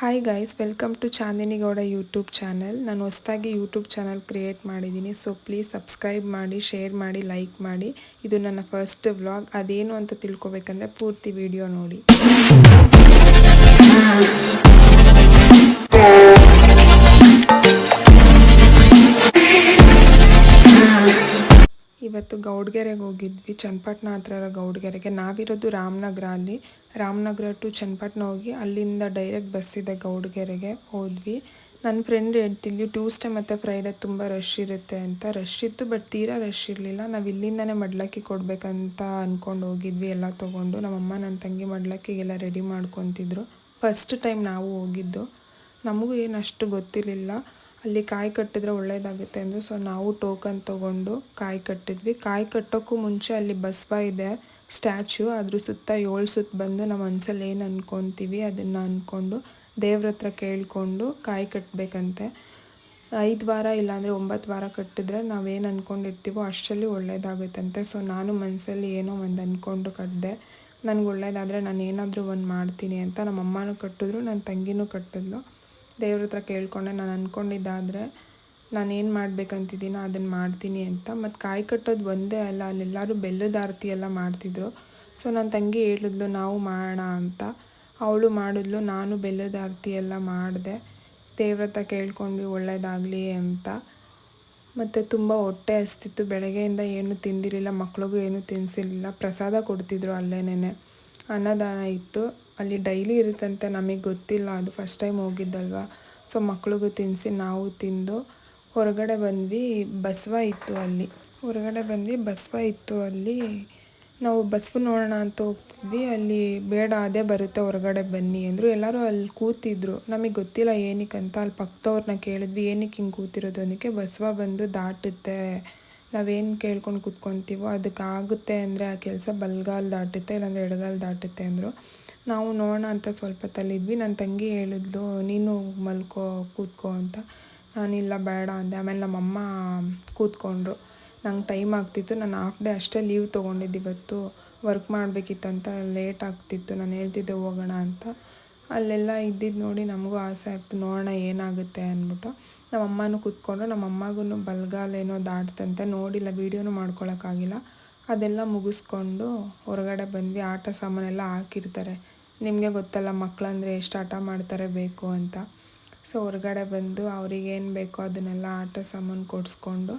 Hi guys welcome to Chandini Gowda YouTube channel ನಾನು ಹೊಸದಾಗಿ YouTube channel create ಮಾಡಿದ್ದೀನಿ. So please subscribe ಮಾಡಿ share ಮಾಡಿ ಲೈಕ್ ಮಾಡಿ. ಇದು ನನ್ನ ಫಸ್ಟ್ ವ್ಲಾಗ್ ಅದೇನು ಅಂತ ತಿಳ್ಕೊಬೇಕಂದ್ರೆ ಪೂರ್ತಿ ವಿಡಿಯೋ ನೋಡಿ. ಇವತ್ತು ಗೌಡ್ಗೆರೆಗೆ ಹೋಗಿದ್ವಿ. ಚನ್ನಪಟ್ಟಣ ಹತ್ರ ಗೌಡ್ಗೆರೆಗೆ. ನಾವಿರೋದು ರಾಮನಗರ ಅಲ್ಲಿ. ರಾಮನಗರ ಟು ಚನ್ನಪಟ್ಟಣ ಹೋಗಿ ಅಲ್ಲಿಂದ ಡೈರೆಕ್ಟ್ ಬಸ್ ಇದೆ ಗೌಡ್ಗೆರೆಗೆ ಹೋದ್ವಿ. ನನ್ನ ಫ್ರೆಂಡ್ ಹೇಳ್ತಿದ್ವಿ ಟ್ಯೂಸ್ಡೇ ಮತ್ತು ಫ್ರೈಡೇ ತುಂಬ ರಶ್ ಇರುತ್ತೆ ಅಂತ. ರಶ್ ಇತ್ತು, ಬಟ್ ತೀರಾ ರಶ್ ಇರಲಿಲ್ಲ. ನಾವು ಇಲ್ಲಿಂದನೇ ಮಡ್ಲಕ್ಕಿ ಕೊಡಬೇಕಂತ ಅಂದ್ಕೊಂಡು ಹೋಗಿದ್ವಿ, ಎಲ್ಲ ತೊಗೊಂಡು. ನಮ್ಮಮ್ಮ ನನ್ನ ತಂಗಿ ಮಡ್ಲಕ್ಕಿಗೆಲ್ಲ ರೆಡಿ ಮಾಡ್ಕೊತಿದ್ರು. ಫಸ್ಟ್ ಟೈಮ್ ನಾವು ಹೋಗಿದ್ದು. ನಮಗೂ ಏನಷ್ಟು ಗೊತ್ತಿರಲಿಲ್ಲ. ಅಲ್ಲಿ ಕಾಯಿ ಕಟ್ಟಿದ್ರೆ ಒಳ್ಳೇದಾಗುತ್ತೆ ಅಂದರು. ಸೊ ನಾವು ಟೋಕನ್ ತೊಗೊಂಡು ಕಾಯಿ ಕಟ್ಟಿದ್ವಿ. ಕಾಯಿ ಕಟ್ಟೋಕ್ಕೂ ಮುಂಚೆ ಅಲ್ಲಿ ಬಸವ ಇದೆ ಸ್ಟ್ಯಾಚ್ಯೂ ಅದ್ರ ಸುತ್ತ ಏಳು ಸುತ್ತ ಬಂದು ನಮ್ಮ ಮನ್ಸಲ್ಲಿ ಏನು ಅಂದ್ಕೊತೀವಿ ಅದನ್ನು ಅಂದ್ಕೊಂಡು ದೇವ್ರ ಹತ್ರ ಕೇಳಿಕೊಂಡು ಕಾಯಿ ಕಟ್ಟಬೇಕಂತೆ ಐದು ವಾರ ಇಲ್ಲಾಂದರೆ ಒಂಬತ್ತು ವಾರ ಕಟ್ಟಿದ್ರೆ ನಾವೇನು ಅಂದ್ಕೊಂಡಿರ್ತೀವೋ ಅಷ್ಟರಲ್ಲಿ ಒಳ್ಳೇದಾಗುತ್ತಂತೆ. ಸೊ ನಾನು ಮನಸ್ಸಲ್ಲಿ ಏನೋ ಒಂದು ಅಂದ್ಕೊಂಡು ಕಟ್ಟಿದೆ ನನಗೆ ಒಳ್ಳೇದಾದರೆ ನಾನು ಏನಾದರೂ ಒಂದು ಮಾಡ್ತೀನಿ ಅಂತ ನಮ್ಮ ಅಮ್ಮನೂ ಕಟ್ಟಿದ್ರು ನನ್ನ ತಂಗಿನೂ ಕಟ್ಟಿದ್ಲು. ದೇವ್ರ ಹತ್ರ ಕೇಳಿಕೊಂಡೆ, ನಾನು ಅಂದ್ಕೊಂಡಿದ್ದಾದರೆ ನಾನು ಏನು ಮಾಡ್ಬೇಕಂತಿದ್ದೀನೋ ಅದನ್ನು ಮಾಡ್ತೀನಿ ಅಂತ. ಮತ್ತು ಕಾಯಿ ಕಟ್ಟೋದು ಒಂದೇ ಅಲ್ಲ, ಅಲ್ಲೆಲ್ಲರೂ ಬೆಲ್ಲದ ಆರತಿ ಎಲ್ಲ ಮಾಡ್ತಿದ್ರು. ಸೊ ನನ್ನ ತಂಗಿ ಹೇಳಿದ್ಲು, ನಾವು ಮಾಡೋಣ ಅಂತ. ಅವಳು ಮಾಡಿದ್ಲು, ನಾನು ಬೆಲ್ಲದ ಆರತಿ ಎಲ್ಲ ಮಾಡಿದೆ. ದೇವ್ರ ಹತ್ರ ಕೇಳ್ಕೊಂಡ್ವಿ, ಒಳ್ಳೇದಾಗಲಿ ಅಂತ. ಮತ್ತು ತುಂಬ ಹೊಟ್ಟೆ ಹಸ್ತಿತ್ತು. ಬೆಳಗ್ಗೆಯಿಂದ ಏನು ತಿಂದಿರಲಿಲ್ಲ, ಮಕ್ಳಿಗೂ ಏನು ತಿನ್ನಿಸಿರಲಿಲ್ಲ ಪ್ರಸಾದ ಕೊಡ್ತಿದ್ರು ಅಲ್ಲೇನೇ ಅನ್ನದಾನ ಇತ್ತು. ಅಲ್ಲಿ ಡೈಲಿ ಇರುತ್ತಂತೆ ನಮಗೆ ಗೊತ್ತಿಲ್ಲ. ಅದು ಫಸ್ಟ್ ಟೈಮ್ ಹೋಗಿದ್ದಲ್ವ? ಸೊ ಮಕ್ಳಿಗೂ ತಿನ್ನಿಸಿ ನಾವು ತಿಂದು ಹೊರಗಡೆ ಬಂದ್ವಿ, ಬಸವ ಇತ್ತು ಅಲ್ಲಿ. ಹೊರಗಡೆ ಬಂದ್ವಿ, ಬಸವ ಇತ್ತು ಅಲ್ಲಿ. ನಾವು ಬಸವ ನೋಡೋಣ ಅಂತ ಹೋಗ್ತಿದ್ವಿ. ಅಲ್ಲಿ ಬೇಡ, ಅದೇ ಬರುತ್ತೆ, ಹೊರಗಡೆ ಬನ್ನಿ ಅಂದರು. ಎಲ್ಲರೂ ಅಲ್ಲಿ ಕೂತಿದ್ರು. ನಮಗೆ ಗೊತ್ತಿಲ್ಲ ಏನಕ್ಕೆ ಅಂತ. ಅಲ್ಲಿ ಪಕ್ಕದವ್ರನ್ನ ಕೇಳಿದ್ವಿ, ಏನಕ್ಕೆ ಹಿಂಗೆ ಕೂತಿರೋದು ಅದಕ್ಕೆ ಬಸವ ಬಂದು ದಾಟುತ್ತೆ. ನಾವೇನು ಕೇಳ್ಕೊಂಡು ಕೂತ್ಕೊತೀವೋ ಅದಕ್ಕೆ ಆಗುತ್ತೆ ಅಂದರೆ ಆ ಕೆಲಸ ಬಲ್ಗಾಲ್ ದಾಟುತ್ತೆ, ಇಲ್ಲಾಂದರೆ ಎಡಗಾಲ್ ದಾಟುತ್ತೆ ಅಂದರು. ನಾವು ನೋಡೋಣ ಅಂತ ಸ್ವಲ್ಪ ತಲ್ಲಿದ್ವಿ ನನ್ನ ತಂಗಿ ಹೇಳಿದ್ಲು, ನೀನು ಮಲ್ಕೋ, ಕೂತ್ಕೋ ಅಂತ. ನಾನಿಲ್ಲ ಬೇಡ, ಅಂದೆ. ಆಮೇಲೆ ನಮ್ಮಮ್ಮ ಕೂತ್ಕೊಂಡ್ರು. ನಂಗೆ ಟೈಮ್ ಆಗ್ತಿತ್ತು. ನಾನು ಹಾಫ್ ಡೇ ಅಷ್ಟೇ ಲೀವ್ ತೊಗೊಂಡಿದ್ದು ಇವತ್ತು. ವರ್ಕ್ ಮಾಡಬೇಕಿತ್ತಂತ ಲೇಟ್ ಆಗ್ತಿತ್ತು. ನಾನು ಹೇಳ್ತಿದ್ದೆ, ಹೋಗೋಣ ಅಂತ. ಅಲ್ಲೆಲ್ಲ ಇದ್ದಿದ್ದು ನೋಡಿ ನಮಗೂ ಆಸೆ ಆಗ್ತು. ನೋಡೋಣ ಏನಾಗುತ್ತೆ ಅಂದ್ಬಿಟ್ಟು. ನಮ್ಮಮ್ಮನೂ ಕೂತ್ಕೊಂಡ್ರು. ನಮ್ಮಮ್ಮಗೂ ಬಲ್ಗಾಲೇನೋ ದಾಟ್ತಂತೆ. ನೋಡಿಲ್ಲ ವೀಡಿಯೋನೂ ಮಾಡ್ಕೊಳಕ್ಕಾಗಿಲ್ಲ. ಅದೆಲ್ಲ ಮುಗಿಸ್ಕೊಂಡು ಹೊರಗಡೆ ಬಂದ್ವಿ. ಆಟ ಸಾಮಾನೆಲ್ಲ ಹಾಕಿರ್ತಾರೆ. ನಿಮಗೆ ಗೊತ್ತಲ್ಲ ಮಕ್ಕಳಂದರೆ ಎಷ್ಟು ಆಟ ಮಾಡ್ತಾರೆ ಬೇಕು ಅಂತ. ಸೊ ಹೊರಗಡೆ ಬಂದು ಅವ್ರಿಗೇನು ಬೇಕೋ ಅದನ್ನೆಲ್ಲ ಆಟ ಸಾಮಾನು ಕೊಡಿಸ್ಕೊಂಡು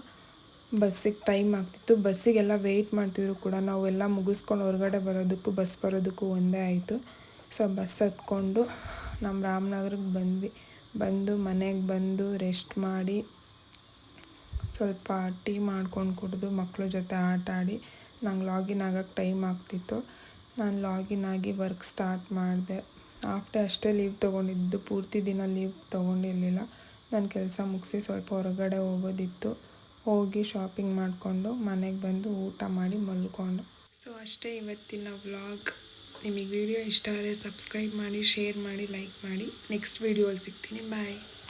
ಬಸ್ಸಿಗೆ ಟೈಮ್ ಆಗ್ತಿತ್ತು. ಬಸ್ಸಿಗೆಲ್ಲ ವೆಯ್ಟ್ ಮಾಡ್ತಿದ್ರು ಕೂಡ. ನಾವೆಲ್ಲ ಮುಗಿಸ್ಕೊಂಡು ಹೊರಗಡೆ ಬರೋದಕ್ಕೂ ಬಸ್ ಬರೋದಕ್ಕೂ ಒಂದೇ ಆಯಿತು. ಸೊ ಬಸ್ ಹತ್ಕೊಂಡು ನಮ್ಮ ರಾಮನಗರಕ್ಕೆ ಬಂದ್ವಿ. ಬಂದು ಮನೆಗೆ ಬಂದು ರೆಸ್ಟ್ ಮಾಡಿ ಸ್ವಲ್ಪ ಟೀ ಮಾಡ್ಕೊಂಡು ಕುಡಿದು ಮಕ್ಕಳ ಜೊತೆ ಆಟ ಆಡಿ ನಂಗೆ ಲಾಗಿನ್ ಆಗೋಕ್ಕೆ ಟೈಮ್ ಆಗ್ತಿತ್ತು. ನಾನು ಲಾಗಿನ್ ಆಗಿ ವರ್ಕ್ ಸ್ಟಾರ್ಟ್ ಮಾಡಿದೆ. ಆಫ್ಟರ್ ಅಷ್ಟೇ ಲೀವ್ ತೊಗೊಂಡಿದ್ದು. ಪೂರ್ತಿ ದಿನ ಲೀವ್ ತೊಗೊಂಡಿರಲಿಲ್ಲ. ನನ್ನ ಕೆಲಸ ಮುಗಿಸಿ ಸ್ವಲ್ಪ ಹೊರಗಡೆ ಹೋಗೋದಿತ್ತು. ಹೋಗಿ ಶಾಪಿಂಗ್ ಮಾಡಿಕೊಂಡು ಮನೆಗೆ ಬಂದು ಊಟ ಮಾಡಿ ಮಲ್ಕೊಂಡು. ಸೊ, ಅಷ್ಟೇ ಇವತ್ತಿನ ವ್ಲಾಗ್. ನಿಮಗೆ ವಿಡಿಯೋ ಇಷ್ಟ ಆದರೆ ಸಬ್ಸ್ಕ್ರೈಬ್ ಮಾಡಿ, ಶೇರ್ ಮಾಡಿ, ಲೈಕ್ ಮಾಡಿ. ನೆಕ್ಸ್ಟ್ ವೀಡಿಯೋಲಿ ಸಿಗ್ತೀನಿ. ಬಾಯ್.